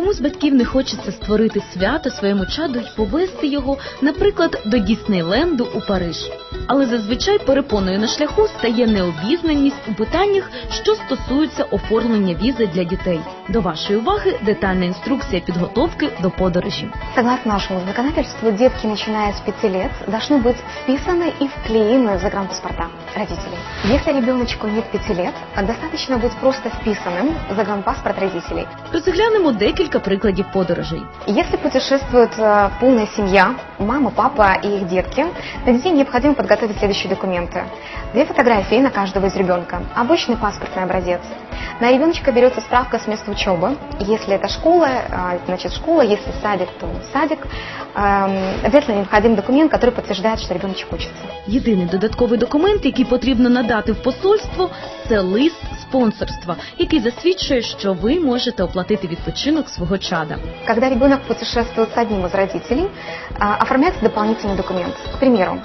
Комусь з батьків не хочеться створити свято своєму чаду й повести його, наприклад, до Діснейленду у Париж. Але зазвичай перепоною на шляху стає необізнаність у питаннях, що стосуються оформлення візи для дітей. До вашої уваги детальна інструкція підготовки до подорожі. Согласно нашему законодательству, детки, начиная с 5 лет, должны быть вписаны и вклеены в загранпаспорта родителей. Если ребеночку нет 5 лет, достаточно быть просто вписанным в загранпаспорт родителей. Розглянемо декілька прикладів подорожей. Если путешествует э, полная семья, мама, папа и их детки, на детей необходимо подготовить следующие документы. Две фотографии на каждого из ребенка, обычный паспортный образец. На ребеночка берется справка с места учебы. Если это школа, э, значит школа, если садик, то садик. Эм, Обязательно необходим документ, который подтверждает, что ребеночек учится. Єдиний додатковий документ, який потрібно надати в посольство, це лист спонсорства, який засвідчує, що ви можете оплатити відпочинок свого чада. Когда ребенок путешествує с одним із родителей, оформляється оформляется документ. К примеру,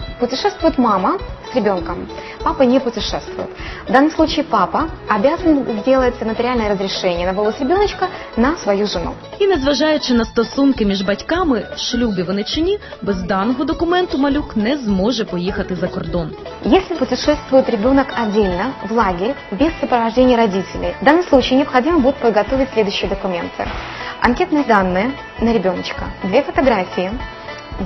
мама з ребенком, папа не путешествует. В данном случае папа обязан сделать нотариальное разрешение на вывоз ребеночка на свою жену. І незважаючи на стосунки між батьками, в шлюбі вони чи ні, без даного документу малюк не зможе поїхати за кордон. Если путешествует ребенок отдельно, в лагерь, без сопровождения родителей, в данном случае необходимо будет подготовить следующие документы. Анкетные данные на ребеночка, две фотографии,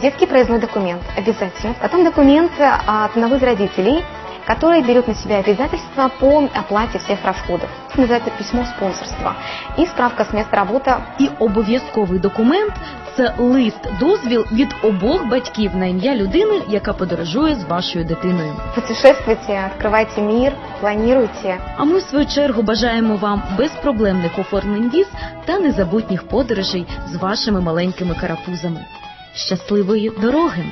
детский проездной документ обязательно, потом документы от одного из родителей, который берет на себя обязательства по оплате всех расходов. Называется письмо спонсорства. И справка с места работы І обов'язковий документ це лист дозвіл від обох батьків на ім'я людини, яка подорожує з вашою дитиною. Путешествуйте, открывайте мир, планируйте. А ми в свою чергу бажаємо вам безпроблемних оформлень віз та незабутніх подорожей з вашими маленькими карапузами. Щасливої дороги!